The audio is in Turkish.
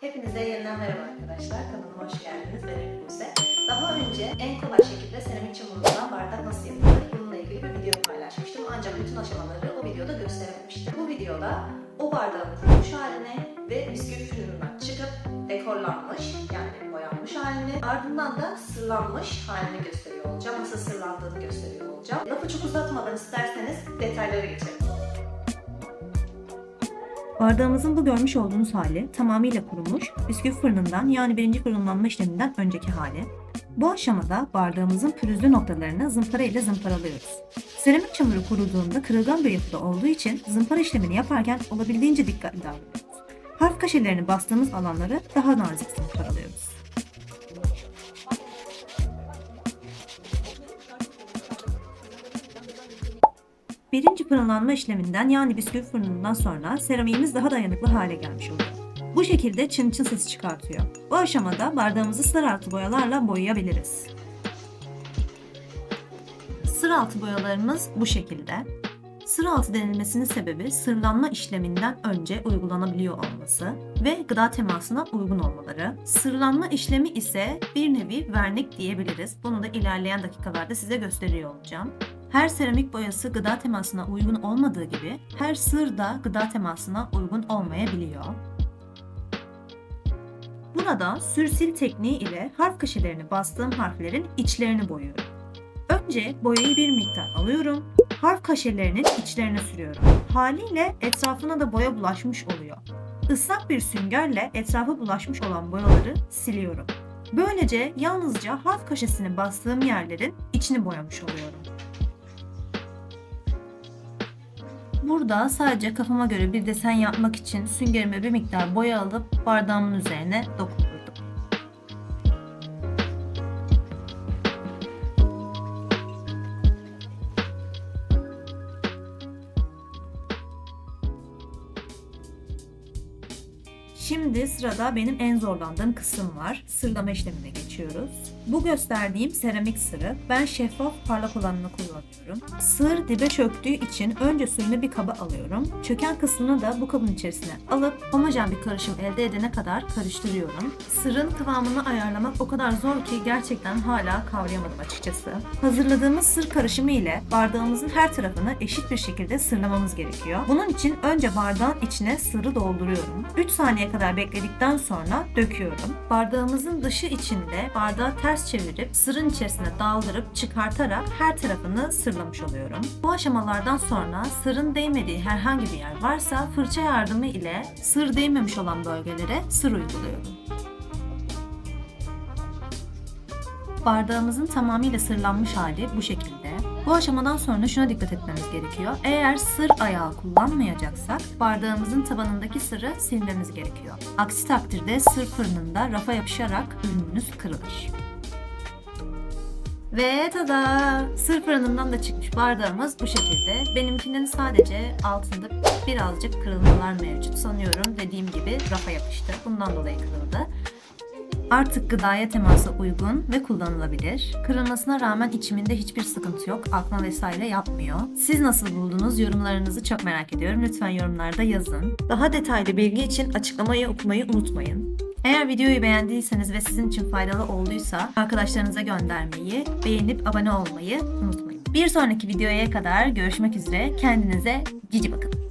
Hepinize yeniden merhaba arkadaşlar. Kanalıma hoş geldiniz. Ben Elif Buse. Daha önce en kolay şekilde seramik çamurundan bardak nasıl yapılır bununla ilgili bir video paylaşmıştım. Ancak bütün aşamaları o videoda gösterememiştim. Bu videoda o bardağın kurumuş halini ve bisküvi fırınından çıkıp dekorlanmış yani boyanmış halini ardından da sırlanmış halini gösteriyor olacağım. Nasıl sırlandığını gösteriyor olacağım. Lafı çok uzatmadan isterseniz detaylara geçelim. Bardağımızın bu görmüş olduğunuz hali tamamıyla kurumuş, bisküvi fırınından yani birinci fırınlanma işleminden önceki hali. Bu aşamada bardağımızın pürüzlü noktalarını zımpara ile zımparalıyoruz. Seramik çamuru kuruduğunda kırılgan bir yapıda olduğu için zımpara işlemini yaparken olabildiğince dikkatli davranıyoruz. Harf kaşelerini bastığımız alanları daha nazik zımparalıyoruz. Birinci fırınlanma işleminden yani bisküvi fırınından sonra seramiğimiz daha dayanıklı hale gelmiş oluyor. Bu şekilde çın çın sesi çıkartıyor. Bu aşamada bardağımızı sarı altı boyalarla boyayabiliriz. Sır altı boyalarımız bu şekilde. Sır altı denilmesinin sebebi sırlanma işleminden önce uygulanabiliyor olması ve gıda temasına uygun olmaları. Sırlanma işlemi ise bir nevi vernik diyebiliriz. Bunu da ilerleyen dakikalarda size gösteriyor olacağım. Her seramik boyası gıda temasına uygun olmadığı gibi her sır da gıda temasına uygun olmayabiliyor. Burada sürsil tekniği ile harf köşelerini bastığım harflerin içlerini boyuyorum. Önce boyayı bir miktar alıyorum, harf kaşelerinin içlerine sürüyorum. Haliyle etrafına da boya bulaşmış oluyor. Islak bir süngerle etrafa bulaşmış olan boyaları siliyorum. Böylece yalnızca harf kaşesini bastığım yerlerin içini boyamış oluyorum. Burada sadece kafama göre bir desen yapmak için süngerime bir miktar boya alıp bardağımın üzerine dokundurdum. Şimdi sırada benim en zorlandığım kısım var. Sırlama işlemine geçiyoruz. Bu gösterdiğim seramik sırı ben şeffaf parlak olanını kullanıyorum. Sır dibe çöktüğü için önce suyunu bir kaba alıyorum. Çöken kısmını da bu kabın içerisine alıp homojen bir karışım elde edene kadar karıştırıyorum. Sırın kıvamını ayarlamak o kadar zor ki gerçekten hala kavrayamadım açıkçası. Hazırladığımız sır karışımı ile bardağımızın her tarafını eşit bir şekilde sırlamamız gerekiyor. Bunun için önce bardağın içine sırrı dolduruyorum. 3 saniye kadar bekledikten sonra döküyorum. Bardağımızın dışı içinde bardağı ters çevirip sırın içerisine daldırıp çıkartarak her tarafını sırlamış oluyorum. Bu aşamalardan sonra sırın değmediği herhangi bir yer varsa fırça yardımı ile sır değmemiş olan bölgelere sır uyguluyorum. Bardağımızın tamamıyla sırlanmış hali bu şekilde. Bu aşamadan sonra şuna dikkat etmemiz gerekiyor. Eğer sır ayağı kullanmayacaksak bardağımızın tabanındaki sırı silmemiz gerekiyor. Aksi takdirde sır fırınında rafa yapışarak ürünümüz kırılır. Ve tada! Sır fırınından da çıkmış bardağımız bu şekilde. Benimkinin sadece altında birazcık kırılmalar mevcut. Sanıyorum dediğim gibi rafa yapıştı. Bundan dolayı kırıldı. Artık gıdaya temasa uygun ve kullanılabilir. Kırılmasına rağmen içiminde hiçbir sıkıntı yok. Akma vesaire yapmıyor. Siz nasıl buldunuz? Yorumlarınızı çok merak ediyorum. Lütfen yorumlarda yazın. Daha detaylı bilgi için açıklamayı okumayı unutmayın. Eğer videoyu beğendiyseniz ve sizin için faydalı olduysa arkadaşlarınıza göndermeyi, beğenip abone olmayı unutmayın. Bir sonraki videoya kadar görüşmek üzere. Kendinize cici bakın.